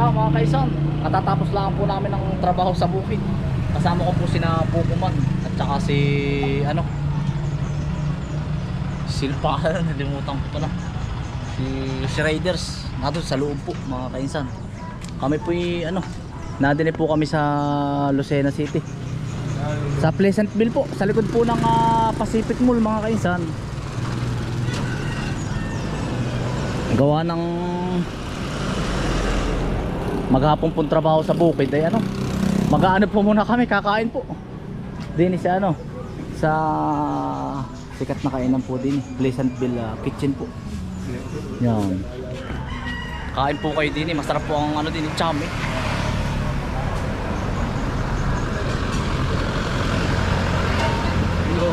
Yeah, mga kaisan, katatapos lang po namin ng trabaho sa bukid. Kasama ko po sina Pukuman at saka si ano Silpa, nalimutan ko pala. Si, si Raiders, nato sa loob po mga kaisan. Kami po ano, nadine po kami sa Lucena City. Sa Pleasantville po, sa likod po ng ah, Pacific Mall mga kaisan. Gawa ng maghapon pong trabaho sa bukid ay ano mag-aano po muna kami kakain po. Din sa ano sa sikat na kainan po din Pleasantville ah, kitchen po. Yan. Kain po kayo din masarap po ang ano din cham eh.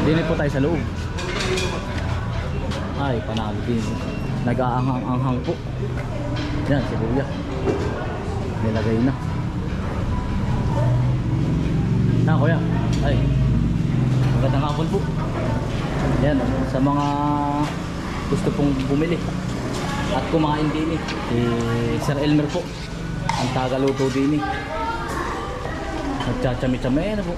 Din po tayo sa loob. Ay panalo din. Nag-aanghang-anghang po. Yan si Kuya nilagay na na kuya ay magandang hapon po yan sa mga gusto pong bumili at kumain din eh eh, Sir Elmer po ang tagaluto din eh nagchachami-chami na po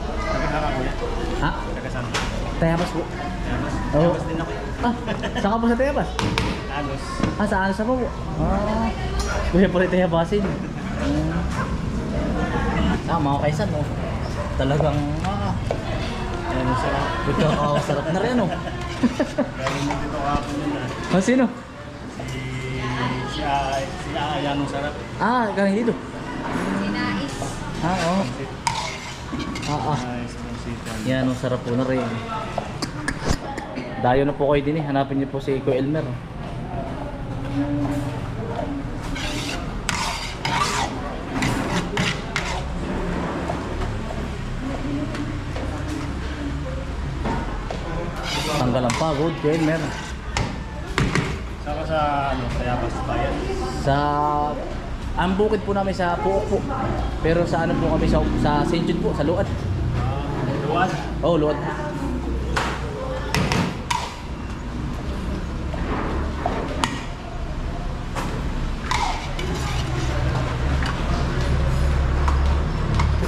ha? Tagasama. Tayabas po Tayabas. Oo. Tayabas din ako. ah saan ka po sa Tayabas? Agos. ah sa ano sa po ah kuya pala Tayabasin ah ah mga kaisan oh talagang ah Ayun, sarap. Ito, oh, sarap na rin, oh. Galing mo dito kahapon yun ah. Ah, sino? Si... Si Ay... Si Ayanong sarap. Ah, galing dito. Sinais. Ah, oo. Ah, ah. Yan, ang sarap po na rin. Dayo na po kayo din eh. Hanapin niyo po si Kuya Elmer. oh. Tanggal ang pagod, Elmer. Saka sa ano, Tayabas Bayan. Sa ang bukid po namin sa Puok po. Pero sa ano po kami sa sa St. Jude po, sa Luad. Ah, Luwad. Oh, Luad.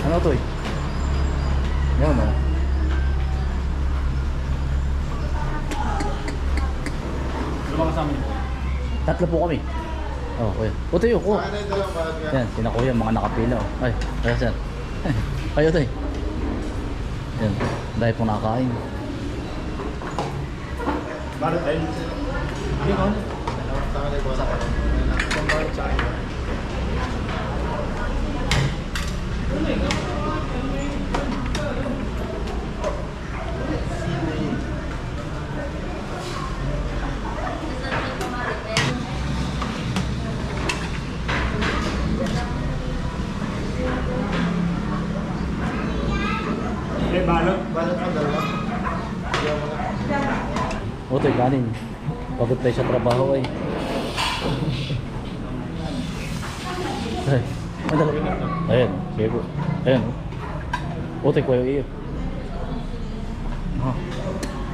Ano to eh? Yan oh. Lumang kasama niyo. Tatlo po kami. Oh, kuya. O tayo, ko. Yan, sina kuya, mga nakapila. Oh. Ay, kaya sir. Kayo tayo. Yan, dahil po nakakain. Barot din. Hindi ko. Eh, tayo, kanin. Pagod tayo sa trabaho ay. Ay, madali. Ayan, sige po. Ayan. O tayo, kuya iyo. Ah.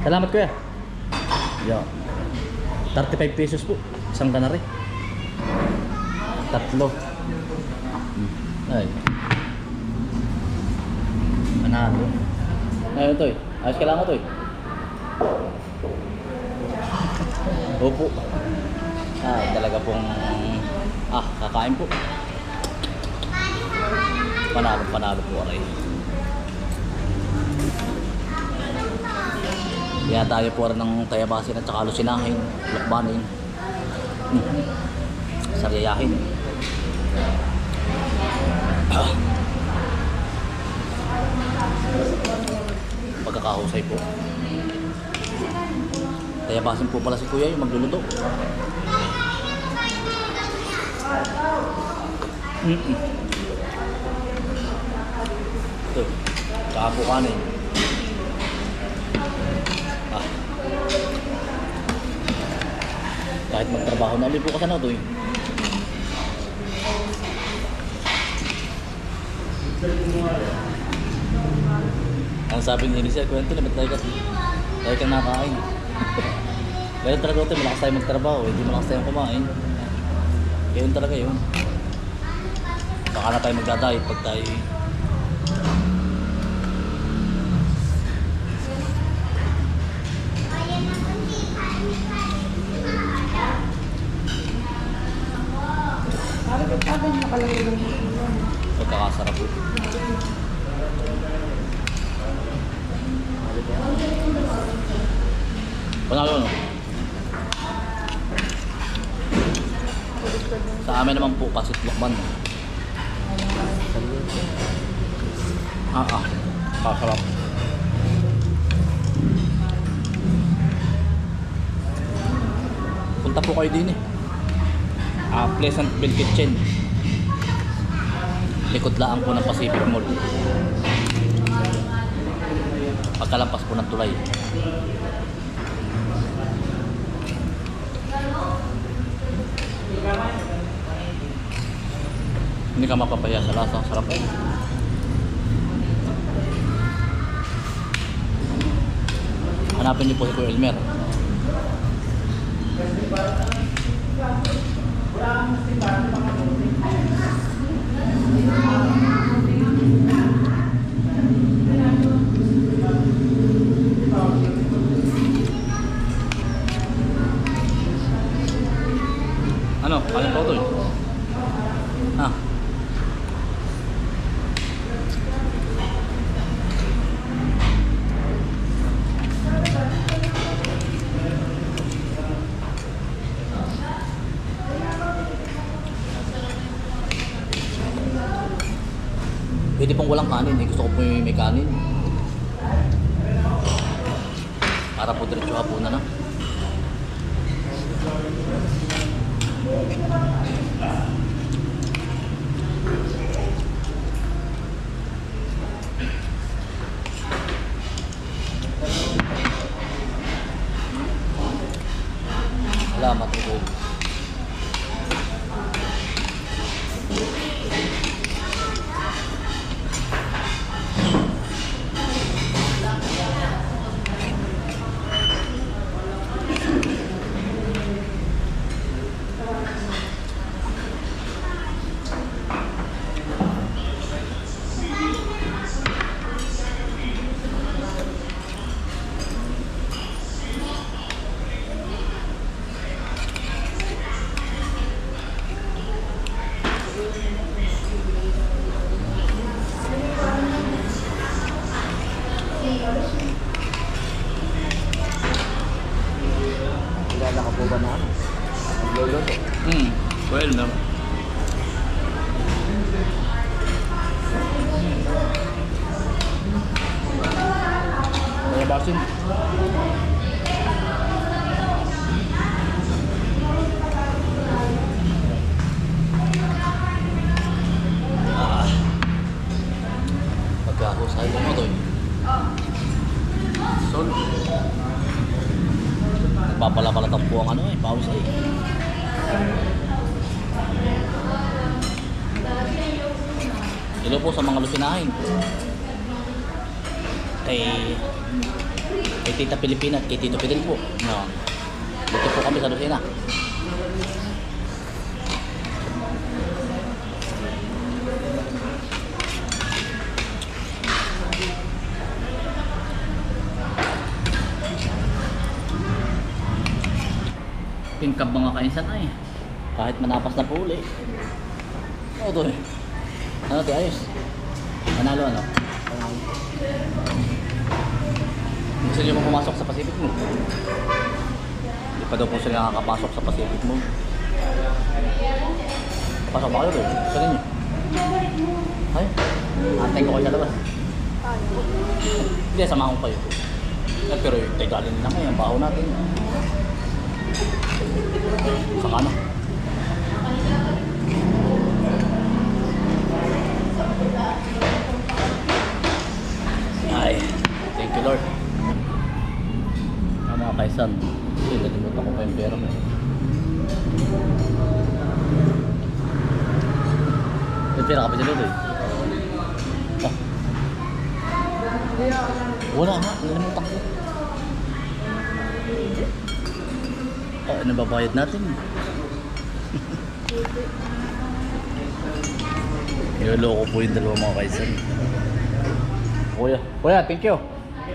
Salamat kuya. Yan. 35 pesos po. Isang ganari. Tatlo. Hmm. Ay. Panalo. Ayun to eh. Ayos ka lang to eh. Opo. Ah, talaga pong ah, kakain po. Panalo, panalo po aray. Kaya tayo po rin ng tayabasin at saka lusinahin, lukbanin. Hmm. Saryayahin. Ah. Pagkakahusay po. Tayabasin po pala si kuya yung magluluto. Mm-mm. Ito. Tsaka po kanin. Ah. Kahit magtrabaho na ulit po kasi na ito eh. Ang sabi ni Elisa, kwento na, ba't tayo kasi? Tayo ka nakain. Ganun talaga ito, malakas tayo magtrabaho, hindi malakas tayo kumain. Ganun talaga yun. Baka na tayo magdadayit pag tayo pagkakasarap po. Panalo no? Amin naman po kasi lukban. Ah, ah. Kasarap. Punta po kayo din eh. Ah, Pleasantville Kitchen. Likod laang po ng Pacific Mall. Pagkalampas po ng tulay. Hindi ka mapapaya sa lasa. Sarap eh. Hanapin niyo po si Kuya Elmer. Pong walang kanin eh. Gusto ko po yung may kanin. Para po diretso hapunan na. Salamat po ba na? Nagluluto. Hmm. Well, no. Kaya basin. Ah. Pagkahusay mo to. Sol. Nagpapalapalatang po ang ano eh, pawis eh. Hello po sa mga lusinahin. Kay kay Tita Pilipina at kay Tito Fidel po. No. Dito po kami sa Lucena. Tingkab mga kainsan ay. Kahit manapas na po uli. Oo to eh. Ano ti ayos? Manalo ano? Gusto niyo pumasok sa Pacific mo? Hindi pa daw po sila nakakapasok sa Pacific mo. Pasok ba kayo doon? Gusto niyo? Ay, antay ko kayo sa labas. Hindi, samahan ko kayo. Eh, pero yung tegalin na ngayon, baho natin. Sa kanan. Ay, thank you Lord. Ah, mga kaisan, kasi nalimutan ko pa yung pera mo. May pera ka pa dyan eh. Ah. Wala nga, nalimutan ko. Oh, ano babayad natin? Niloloko po yung dalawa mga kaisan. Kuya, kuya, thank you.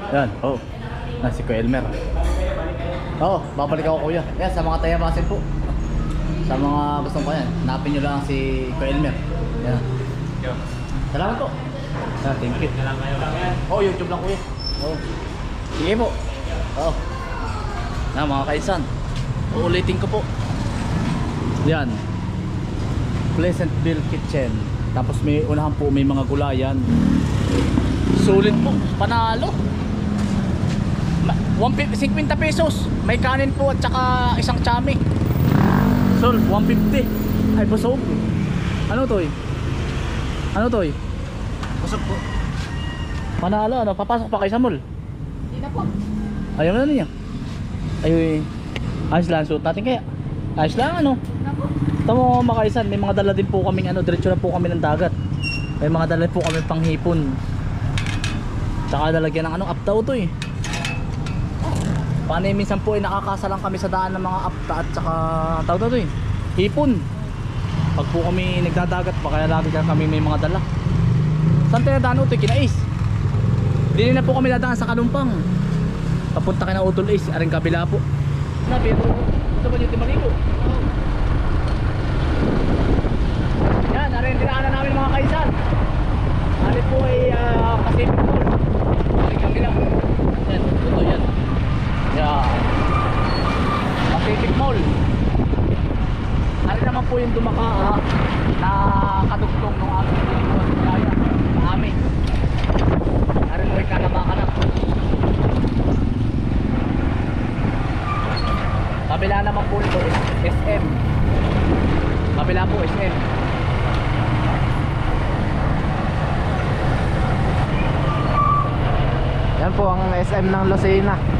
Yan, oh. Na si Kuya Elmer. Oo, oh, babalik ako kuya. Yan, sa mga tayabasin po. Sa mga gustong kaya, hanapin nyo lang si Kuya Elmer. Yan. Salamat po. Ah, thank you. Oh, YouTube lang kuya. Oh. Sige po. Oh. Na mga kaisan. Uulitin ko po. Yan. Pleasantville Kitchen. Tapos may unahan po may mga gulayan. Sulit po. Panalo. Ma- 150 50 pesos. May kanin po at saka isang chami. Sol, 150. Ay, busog. Ano to eh? Ano to eh? Busog po. Panalo, ano? Papasok pa kayo sa mall. Hindi na po. Ayaw na niya. Ay, ayos lang suot natin kaya. Ayos lang ano. Po. Tamo makaisan, may mga dala din po kaming ano, diretso na po kami ng dagat. May mga dala po kami panghipon. Tsaka lalagyan ng ano, aptaw to eh. Paano eh, minsan po ay nakakasalang kami sa daan ng mga apta at saka tawag na to eh. Hipon. Pag po kami nagdadagat pa kaya lagi ka kami may mga dala. Saan tayo daan ito? Kinais. Hindi na po kami dadaan sa Kalumpang. Papunta ng Utol Ace, aring kabila po. Na, pero gusto ba dito maligo? Yan, narin dinaanan namin mga kaisan. Ano po ay uh, Pacific Mall. Lang nila. Yan. Pacific Mall. Ano naman po yung dumaka ah, na kadugtong ng aming pinikuan kaya sa amin. Narin mo yung kanamakanak. Kabila naman po ito is SM. Kabila po SM. Yan po ang SM ng Lucena.